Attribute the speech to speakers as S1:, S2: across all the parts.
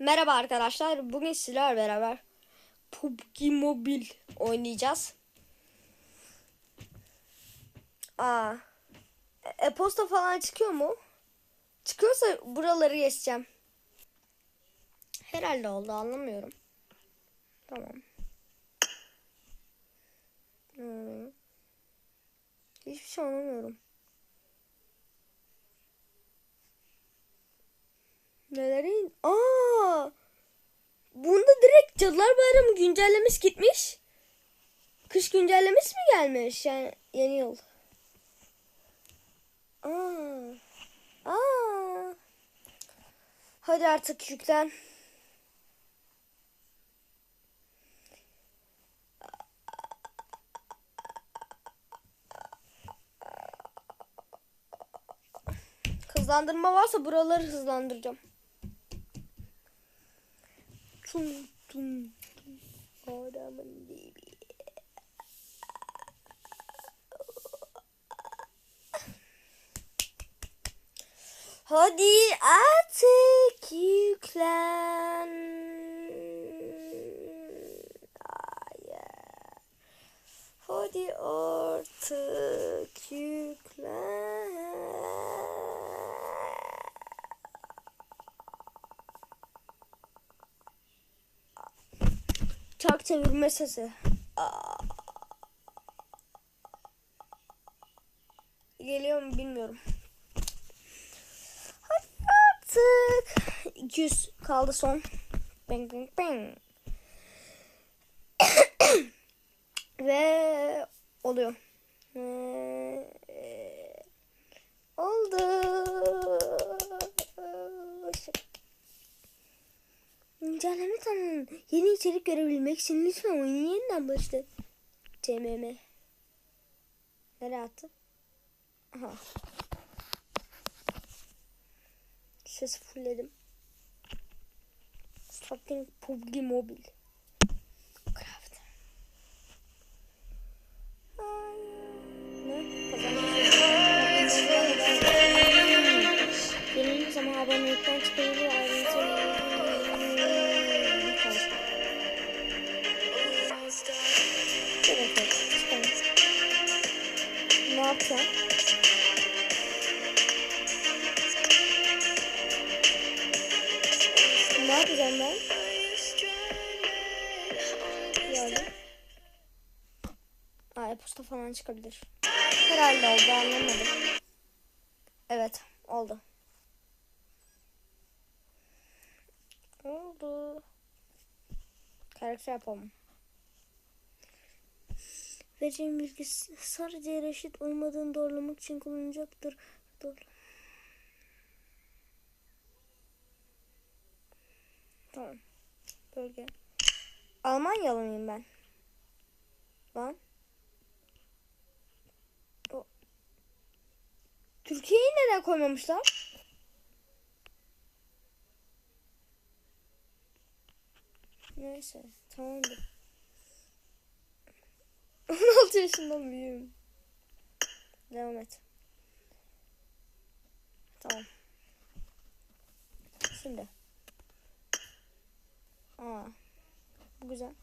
S1: Merhaba arkadaşlar. Bugün sizlerle beraber PUBG Mobile oynayacağız. Aa, e- e-posta falan çıkıyor mu? Çıkıyorsa buraları geçeceğim. Herhalde oldu anlamıyorum. Tamam. Hmm. Hiçbir şey anlamıyorum. Nelerin? Aa! Bunda direkt Cadılar Bayramı güncellemesi gitmiş. Kış güncellemesi mi gelmiş? Yani yeni yıl. Aa. Aa. Hadi artık yüklen. Hızlandırma varsa buraları hızlandıracağım. Tum tum tum. Adamın dibi. Hadi artık yüklen. Hayır. Hadi artık Çark çevirme sesi. Geliyor mu bilmiyorum. Artık. 200 kaldı son. Bang bang bang. Ve oluyor. Ve oldu. İncelleme tanın. Yeni içerik görebilmek için lütfen oyunu yeniden başlat. CMM. Nereye attı? Aha. Sesi fullledim. Starting PUBG Mobile. Craft. Ne? Kazanmış. Benim zaman. Falan çıkabilir. Herhalde oldu anlamadım. Evet oldu. Oldu. Karakter yapalım. Vereceğim bilgi sadece reşit olmadığını doğrulamak için kullanacaktır. Doğru. Tamam. Bölge. Almanyalı mıyım ben? Lan. O. Türkiye'yi neden koymamışlar? Neyse. Tamamdır. 16 yaşından büyüğüm. Devam et. Tamam. Şimdi. Aa. Bu güzel.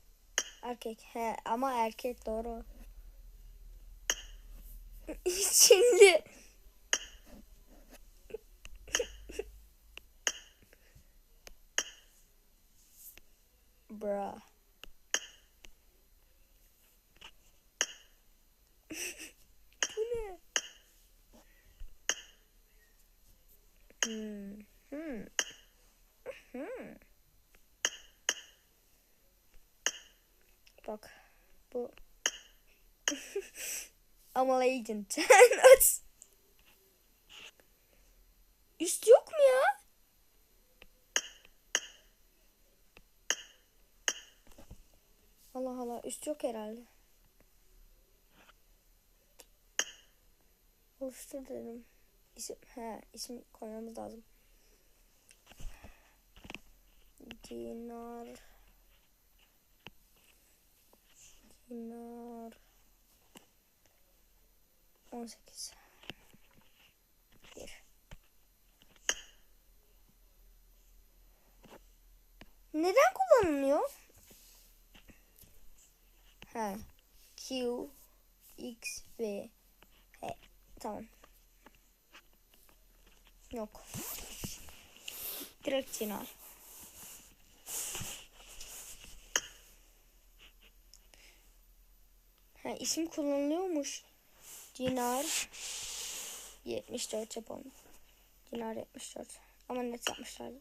S1: Erkek. He ama erkek doğru. Şimdi. Bruh. Bu ne? Hmm. Hmm. Bak. Bu. Amal Agent. Nasıl? Üst yok mu ya? Allah Allah üst yok herhalde. Oluştur dedim. İsim, he, isim koymamız lazım. Dinar. Dinar. 18. Bir. neden kullanılmıyor? Ha. Q X V H tamam. Yok. Direkt Cinar. Ha isim kullanılıyormuş. Dinar 74 yapalım. Dinar 74. Ama net yapmışlar.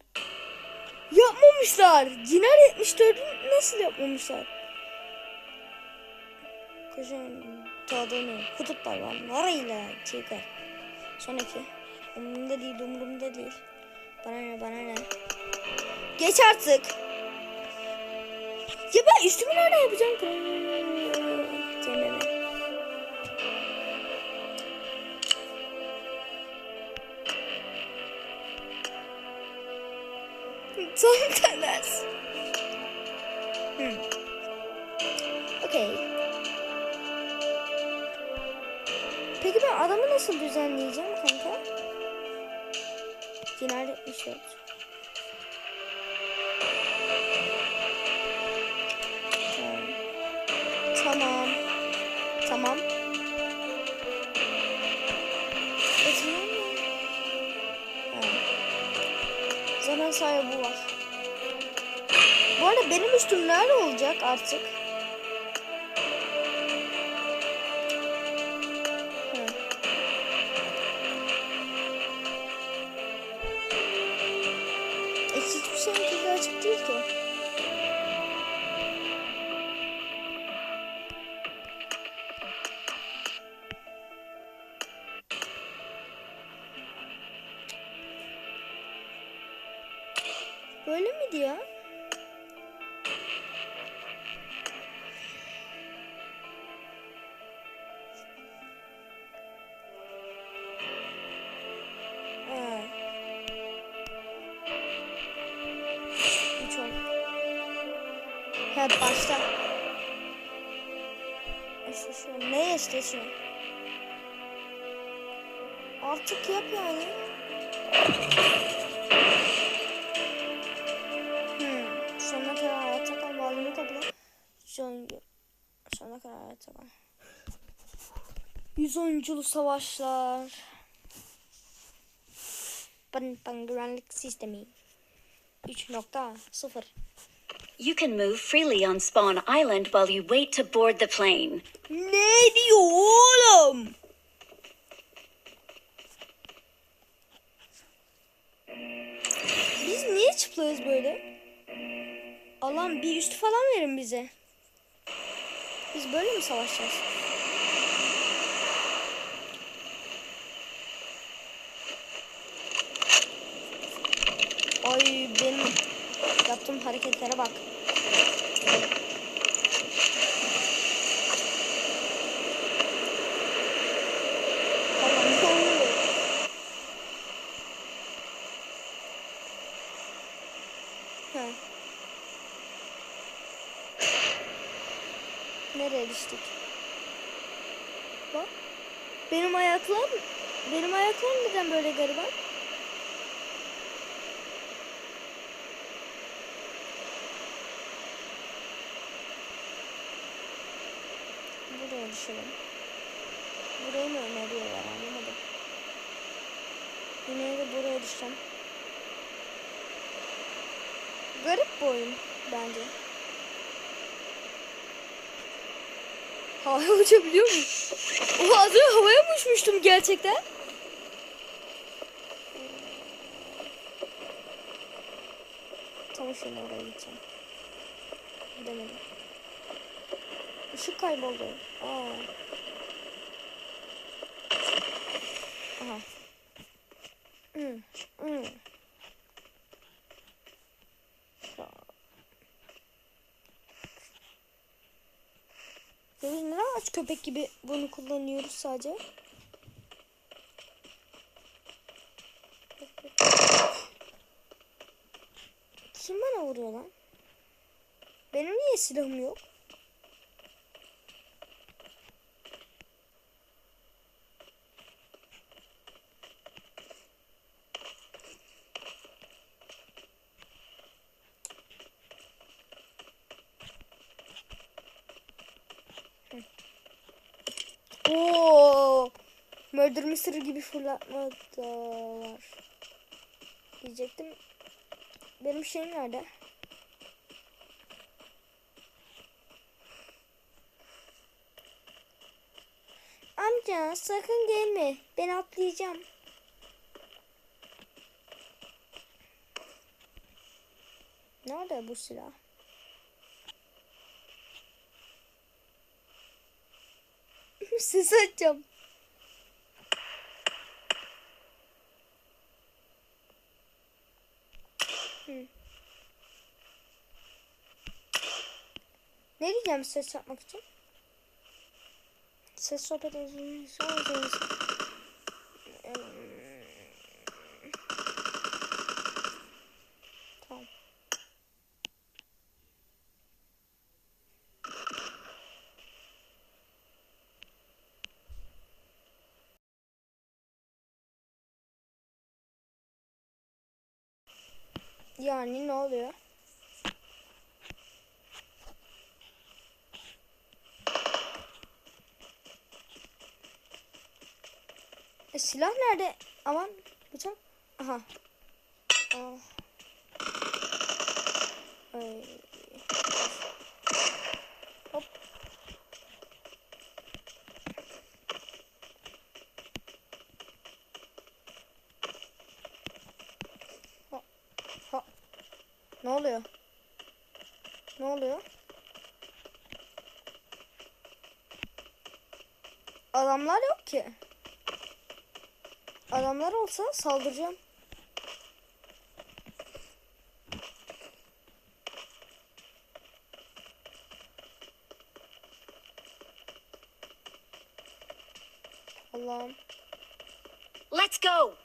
S1: Yapmamışlar. Dinar 74'ü nasıl yapmamışlar? Kışın tadını kutup hayvanlarıyla çıkar. Sonraki. Umurumda değil, umurumda değil. Bana ne, bana ne. Geç artık. Ya ben üstümü nerede yapacağım? Cemre. Son tenes. Hmm. Adamı nasıl düzenleyeceğim kanka? Dinar 74. Tamam. Tamam. Ezmiyor mu? Ha. Zaten sahibi bu var. Bu arada benim üstüm nerede olacak artık? Böyle. Üç on. Ha başta. İşte şu. Ne işte şu? Artık yap yani. 110. Sonuna kadar evet tamam. 110. savaşlar. Bın bın güvenlik sistemi. 3.0
S2: You can move freely on Spawn Island while you wait to board the plane.
S1: Ne diyor oğlum? Biz niye çıplıyoruz böyle? Allah'ım bir üstü falan verin bize. Biz böyle mi savaşacağız? Ay benim yaptığım hareketlere bak. Allah'ım ne oluyor? Ha. Nereye düştük? Bak. Benim ayaklarım, benim ayaklarım neden böyle gariban? Buraya düşelim. Burayı mı öneriyorlar anlamadım. Yine de buraya düşeceğim. Garip bir oyun bence. Havaya uçabiliyor muyum? Oha az önce havaya mı uçmuştum gerçekten? Tam şimdi oraya gideceğim. Gidemedim. Işık kayboldu. Aa. köpek gibi bunu kullanıyoruz sadece. Kim bana vuruyor lan? Benim niye silahım yok? Hı. Oo. Murder Mystery gibi fırlatma da var. Diyecektim. Benim şeyim nerede? Amca sakın gelme. Ben atlayacağım. Nerede bu silah? Ses açacağım. Hı. Ne diyeceğim ses yapmak için? Ses sohbet ediyorsunuz. Tamam. Yani ne oluyor? E, silah nerede? Aman bıçak. Aha. Aa. Ay. Hop. Hop. Hop. Ne oluyor? Ne oluyor? Adamlar yok ki. Adamlar olsa saldıracağım. Allah'ım.
S2: Let's go!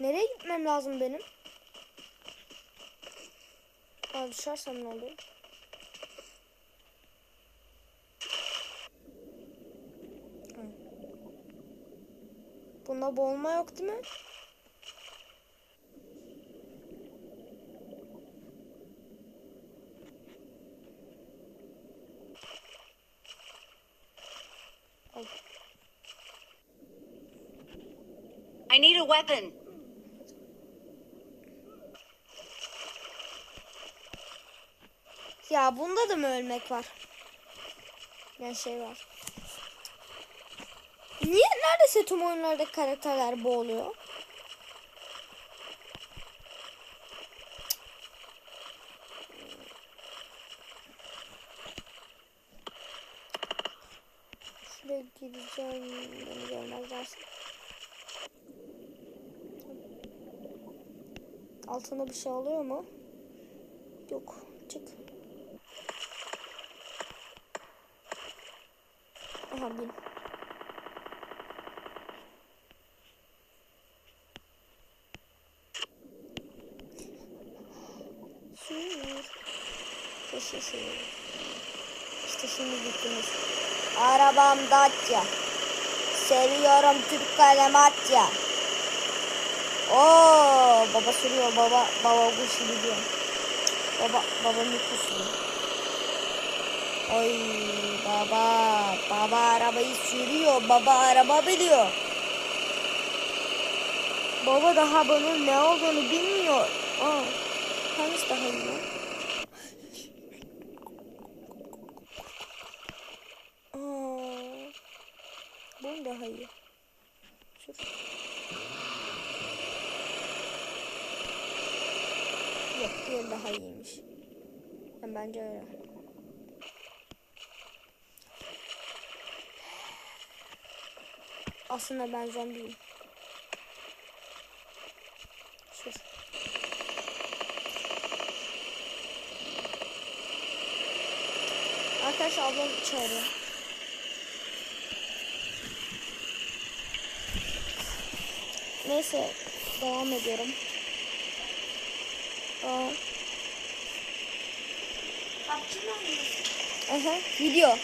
S1: Nereye gitmem lazım benim? Aa, düşersem ne olur? Bunda boğulma yok değil mi?
S2: I need a weapon.
S1: Ya bunda da mı ölmek var? Yani şey var. Niye neredeyse tüm oyunlardaki karakterler boğuluyor? Şuraya gireceğim. Beni görmezlerse. Altında bir şey oluyor mu? Yok. Çık. Aha bin. Sür. Yaşasın. İşte şimdi gittiniz. Arabam Dacia. Seviyorum Türk kalem Atya. Oo baba sürüyor baba baba bu biliyor. Baba baba mutlusun. Oy baba baba arabayı sürüyor baba araba biliyor. Baba daha bunun ne olduğunu bilmiyor. Aa, hangisi daha iyi lan? Aa, bu daha iyi. Sür. Yok diğeri daha iyiymiş. Yani bence öyle. Aslında ben zombiyim. Sür. Arkadaş ablam çağırıyor. Neyse devam ediyorum. Aa. Aha, video.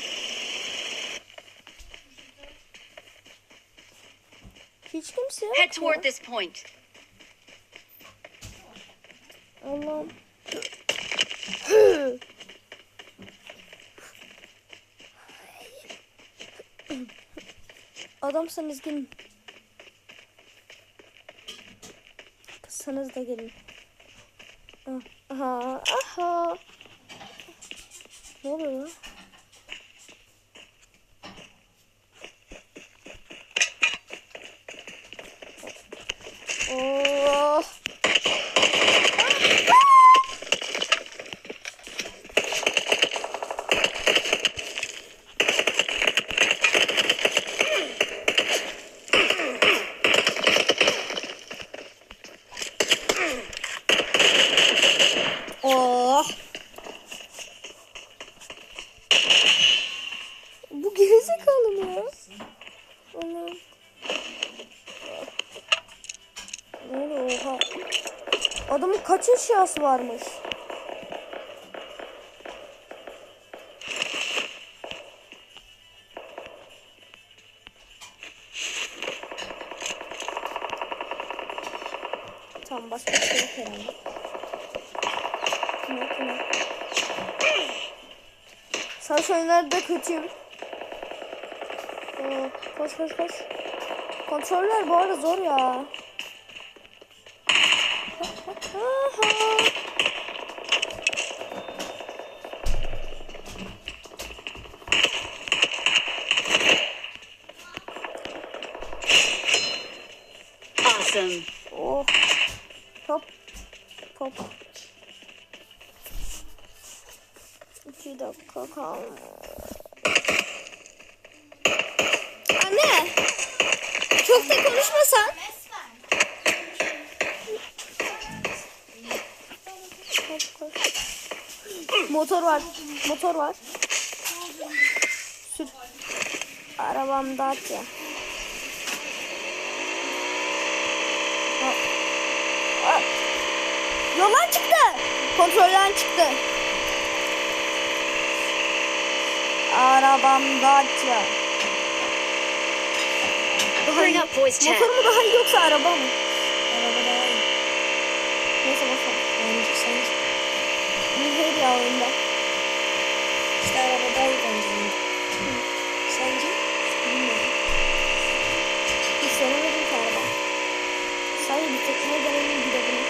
S1: Hiç kimse yok
S2: Head toward this point.
S1: Allah'ım. Adamsanız gelin. Kızsanız da gelin. Ah, Aha, aha. Ne oluyor lan? Oh. Oh. Bu gerizekalı mı ya? Allah'ım. Ne oha? Adamın kaç eşyası varmış? Kötüyüm. Oo, koş koş koş. Kontroller bu arada zor ya.
S2: Awesome.
S1: Oh. Hop. Hop. İki dakika kalmış. Anne. Çok da konuşmasan. Hop, koş. Motor var. Motor var. Sür. Arabam Dacia. Aa, Yoldan çıktı. Kontrolden çıktı. Arabam Dacia. Daha
S2: Bring
S1: iyi.
S2: up voice chat.
S1: Motor mu daha iyi yoksa araba mı? Bir de bunu.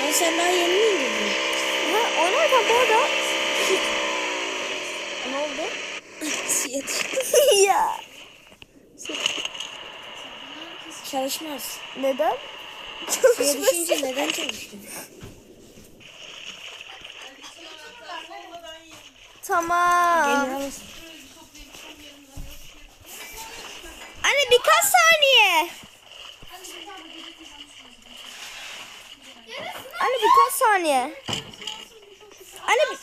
S3: Lan sen daha yeni mi indirdin?
S1: Ha, oynarken bu arada ne oldu?
S3: Düştü.
S1: ya.
S3: Çalışmaz.
S1: Neden?
S3: Suya düşünce neden çalıştın?
S1: Tamam.
S3: Gel
S1: Anne birkaç saniye. Anne birkaç saniye. Anne bir...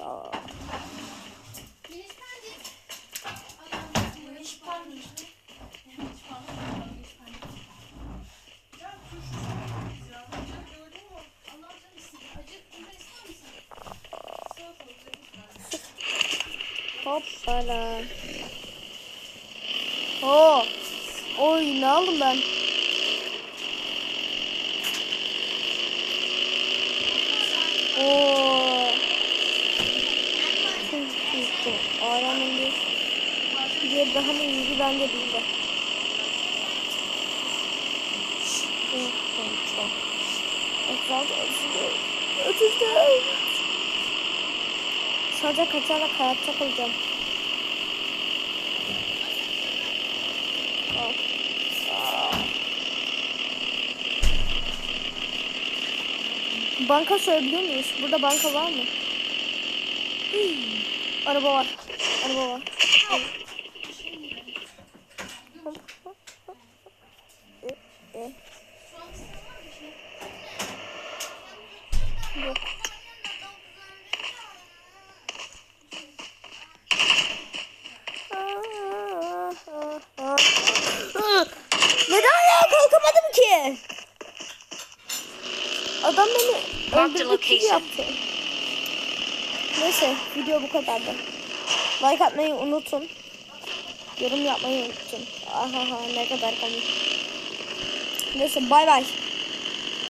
S1: Aa. Hoppala. Oo. Oy ne aldım ben? Oo. Ağlamın bir diğer daha mı iyi bence değil de. Ekranı ötüzdü. Ötüzdü. Sadece kaçarak hayatta kalacağım. Banka soyabiliyor muyuz? Burada banka var mı? Araba var. Araba var.
S2: The location.
S1: Neyse video bu kadardı. Like atmayı unutun. Yorum yapmayı unutun. Ahaha ne kadar komik. Neyse bay bay.